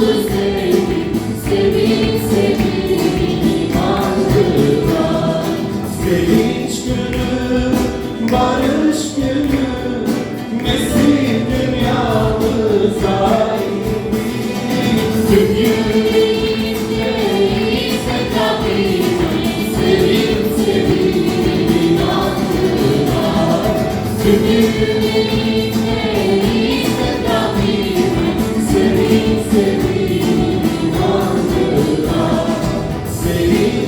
Listen.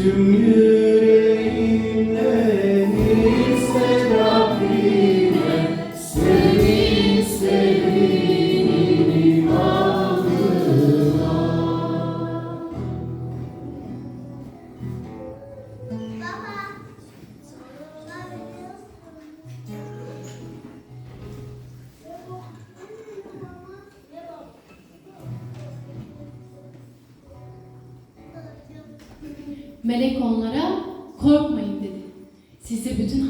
to you. Melek onlara korkmayın dedi. Sizi bütün